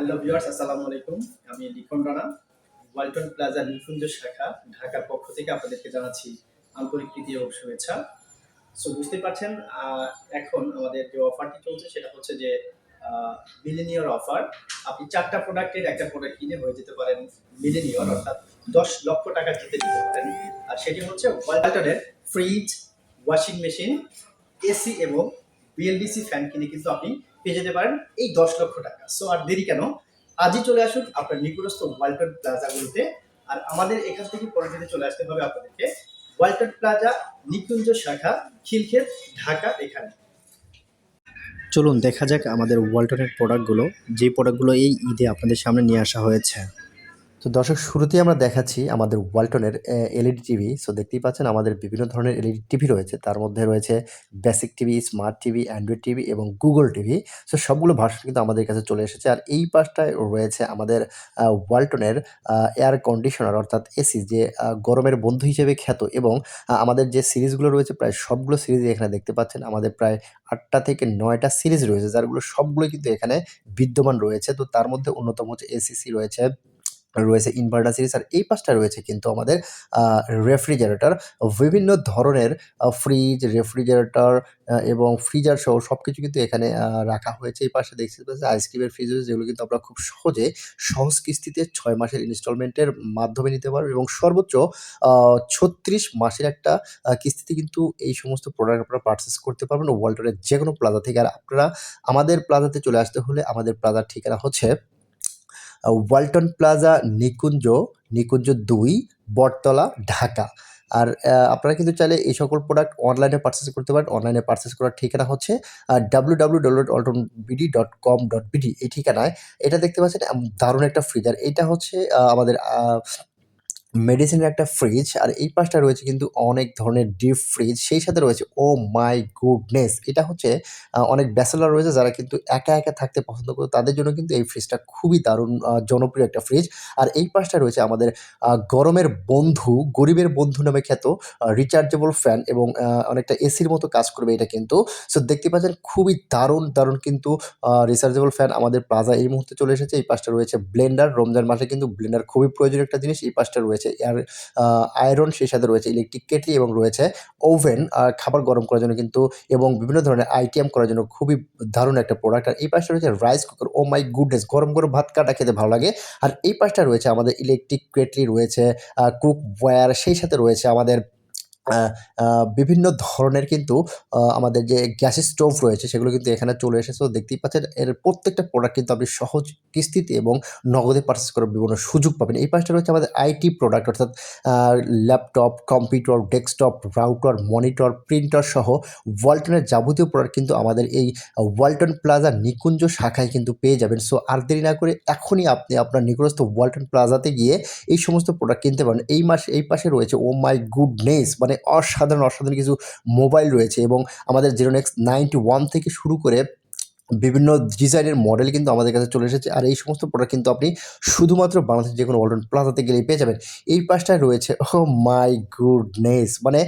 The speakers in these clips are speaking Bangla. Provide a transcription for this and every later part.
হ্যালো ভিউয়ার্স আসসালামু আলাইকুম। আমি লিখন রানা, ওয়ালটন প্লাজা নিকুঞ্জ শাখা, ঢাকার পক্ষ থেকে আপনাদেরকে জানাচ্ছি আন্তরিক প্রীতি এবং শুভেচ্ছা। সো বুঝতে পারছেন এখন আমাদের যে অফারটি চলছে, সেটা হচ্ছে যে মিলেনিয়র অফার আপনি চারটা প্রোডাক্টের একটা প্রোডাক্ট কিনে হয়ে যেতে পারেন মিলেনিয়র অর্থাৎ দশ লক্ষ টাকা জিতে দিতে পারেন। আর সেটি হচ্ছে ওয়ালটনের ফ্রিজ ওয়াশিং মেশিন এসি এবং বিএলডিসি ফ্যান কিনে কিন্তু আপনি পেয়ে যেতে পারেন এই দশ লক্ষ টাকা। সো আর দেরি কেন? আজই চলে আসুন আপনার নিকটস্থ ওয়ালটন প্লাজাগুলোতে আর আমাদের এখান থেকে পরিচিত চলে আসতে হবে আপনাদেরকে ওয়ালটন প্লাজা নিকুঞ্জ শাখা, খিলক্ষেত, ঢাকা এখানে। চলুন দেখা যাক আমাদের ওয়ালটনের প্রোডাক্টগুলো যে প্রোডাক্টগুলো এই ঈদে আপনাদের সামনে নিয়ে আসা হয়েছে। তো দর্শক, শুরুতেই আমরা দেখাচ্ছি আমাদের ওয়ালটনের এলইডি টিভি। সো দেখতেই পাচ্ছেন আমাদের বিভিন্ন ধরনের এলইডি টিভি রয়েছে। তার মধ্যে রয়েছে basic TV, smart TV, android TV এবং গুগল টিভি। সো সবগুলো ভার্সন কিন্তু আমাদের কাছে চলে এসেছে। আর এই পাশটায় রয়েছে আমাদের ওয়ালটনের এয়ার কন্ডিশনার অর্থাৎ এসি যে গরমের বন্ধু হিসেবে খ্যাত এবং আমাদের যে সিরিজগুলো রয়েছে প্রায় সবগুলো সিরিজ এখানে দেখতে পাচ্ছেন। আমাদের প্রায় আটটা থেকে নয়টা সিরিজ রয়েছে যারগুলো সবগুলো কিন্তু এখানে বিদ্যমান রয়েছে। তো তার মধ্যে অন্যতম হচ্ছে এসিসি রয়েছে রয়েছে ইনভার্টার সিরিজ আর এই পাশটা রয়েছে কিন্তু আমাদের রেফ্রিজারেটর বিভিন্ন ধরনের ফ্রিজ রেফ্রিজারেটর এবং ফ্রিজার সহ সব কিছু কিন্তু এখানে রাখা হয়েছে। এই পাশে দেখতে পাচ্ছি আইসক্রিমের ফ্রিজ রয়েছে যেগুলো কিন্তু আমরা খুব সহজে সহজ কিস্তিতে ছয় মাসের ইনস্টলমেন্টের মাধ্যমে নিতে পারব এবং সর্বোচ্চ ছত্রিশ মাসের একটা কিস্তিতে কিন্তু এই সমস্ত প্রোডাক্ট আপনারা পারচেস করতে পারবেন ওয়ালটনের যে কোনো প্লাজা থেকে। আর আপনারা আমাদের প্লাজাতে চলে আসতে হলে আমাদের প্লাজার ঠিকানা হচ্ছে ওয়ালটন প্লাজা, নিকুঞ্জ নিকুঞ্জ দুই, বটতলা, ঢাকা। আর আপনারা কিন্তু চাইলে এই সকল প্রোডাক্ট অনলাইনে পারচেস করতে পারেন। অনলাইনে পারচেস করার ঠিকানা হচ্ছে W W W dot BD dot com dot BD এই ঠিকানায় এটা দেখতে পাচ্ছেন দারুণ একটা ফ্রিজার এটা হচ্ছে আমাদের মেডিসিনের একটা ফ্রিজ আর এই পাশটা রয়েছে কিন্তু অনেক ধরনের ডিপ ফ্রিজ সেই সাথে রয়েছে ও মাই গুডনেস এটা হচ্ছে অনেক ব্যাচেলার রয়েছে যারা কিন্তু একা একা থাকতে পছন্দ করে, তাদের জন্য কিন্তু এই ফ্রিজটা খুবই দারুণ জনপ্রিয় একটা ফ্রিজ আর এই পাশটা রয়েছে আমাদের গরমের বন্ধু, গরিবের বন্ধু নামে খ্যাত রিচার্জেবল ফ্যান এবং অনেকটা এসির মতো কাজ করবে এটা কিন্তু। সো দেখতে পাচ্ছেন, খুবই দারুণ দারুণ কিন্তু রিচার্জেবল ফ্যান আমাদের প্লাজা এই মুহূর্তে চলে এসেছে। এই পাশটা রয়েছে ব্লেন্ডার রমজান মাসে কিন্তু ব্লেন্ডার খুবই প্রয়োজনীয় একটা জিনিস, এই পাশটা রয়েছে এয়ার আয়রন সেই সাথে রয়েছে ইলেকট্রিক কেটলি এবং রয়েছে ওভেন আর খাবার গরম করার জন্য কিন্তু এবং বিভিন্ন ধরনের আইটেম করার জন্য খুবই দারুণ একটা প্রোডাক্ট আর এই পাশটা রয়েছে rice cooker oh my goodness গরম গরম ভাত কাটা খেতে ভালো লাগে। আর এই পাশটা রয়েছে আমাদের ইলেকট্রিক কেটলি রয়েছে কুক ওয়্যার সেই সাথে রয়েছে আমাদের বিভিন্ন ধরনের কিন্তু আমাদের যে গ্যাস স্টোভ রয়েছে, সেগুলো কিন্তু এখানে চলে এসেছে। তো দেখতেই পাচ্ছেন, এর প্রত্যেকটা প্রোডাক্ট কিন্তু আপনি সহজ কিস্তিতে এবং নগদে পারচেস করার বিভিন্ন সুযোগ পাবেন। এই পাশটা রয়েছে আমাদের আইটি প্রোডাক্ট অর্থাৎ laptop computer desktop router monitor printer সহ ওয়ালটনের যাবতীয় প্রোডাক্ট কিন্তু আমাদের এই ওয়ালটন প্লাজা নিকুঞ্জ শাখায় কিন্তু পেয়ে যাবেন। সো আর দেরি না করে এখনই আপনি আপনার নিকটস্থ ওয়ালটন প্লাজাতে গিয়ে এই সমস্ত প্রোডাক্ট কিনতে পারেন। এই মাস, এই পাশে রয়েছে ও মাই গুডনেস মানে অসাধারণ অসাধারণ কিছু মোবাইল রয়েছে এবং আমাদের জিরো নেক্স ওয়ান থেকে শুরু করে বিভিন্ন ডিজাইনের মডেল কিন্তু আমাদের কাছে চলে এসেছে। আর এই সমস্ত প্রোডাক্ট কিন্তু আপনি শুধুমাত্র বাংলাদেশের যে কোনো ওয়ালটন প্লাজাতে গেলেই পেয়ে যাবেন। এই পাশটায় রয়েছে ও মাই গুডনেস মানে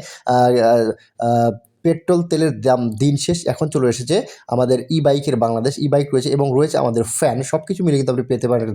পেট্রোল তেলের দাম দিন শেষ। এখন চলে এসেছে আমাদের ই বাইকের বাংলাদেশ ই বাইক রয়েছে এবং রয়েছে আমাদের ফ্যান সব কিছু মিলে কিন্তু আপনি পেতে পারেন।